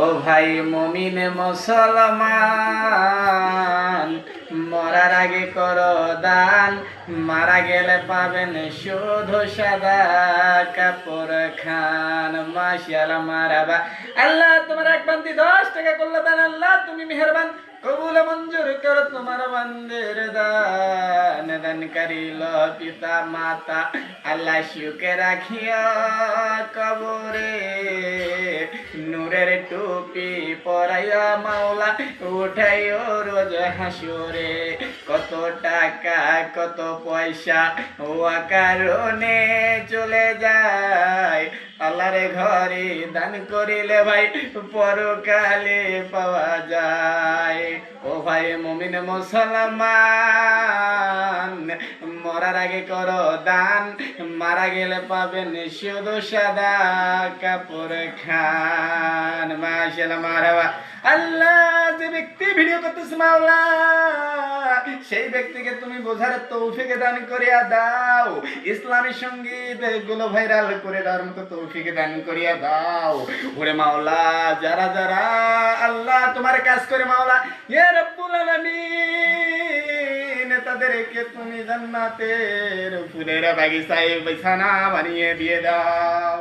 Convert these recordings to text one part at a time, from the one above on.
ও ভাই মমিন মুসলমান, মরার আগে কর দান, মারা গেলে পাবেন শুধু সাদা কাপড়, খান মাশাল মারাবা। আল্লাহ, তোমার এক বান্দি দশ টাকা করলে দান। আল্লাহ, তুমি মেহরবান, কবুল মঞ্জুর কর তোমার বন্দের দান। দান করিল পিতা মাতা আল্লাহ সুখে রাখিয়া কবরে। নূরের টুপি পরাইয়া মাওলা, উঠাইও রোজ হাসুরে। কত টাকা, কত পয়সা, ও কারণে চলে যায়। আল্লাহর ঘরে দান করিলে ভাই, পরকালে পাওয়া যায়। ও ভাই, মমিন মুসলমান মরার আগে করো দান। মারা গেলে পাবেন শুধু সাদা কাপড় খান। মাশাআল্লাহ মারহাবা আল্লাহ, যে ব্যক্তি ভিডিও করতেছে মাওলা, সেই ব্যক্তিকে তুমি বোঝার তৌফিকে দান করিয়া দাও। ইসলামী সংগীতগুলো ভাইরাল করে দেওয়ার মতো তৌফিকে দান করিয়া দাও। ওরে মাওলা, যারা যারা আল্লাহ তোমার কাজ করে মাওলা, ইয়া রব্বুল আলামিন তাদেরকে তুমি জান্নাতের ফুলের বাগিচায় বিছানা বানিয়ে দিয়ে দাও।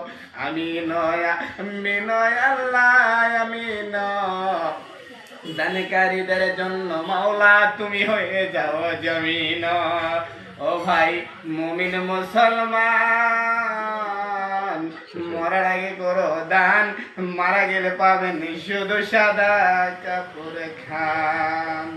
আমি নয় আমি নয় আল্লাহ আমি নয় জন্য মাওলা, তুমি হয়ে যাও জমিন। ও ভাই, মুমিন মুসলমান, মরার আগে করো দান, মারা গেলে পাবেন শুধু সাদা কাপড় খান।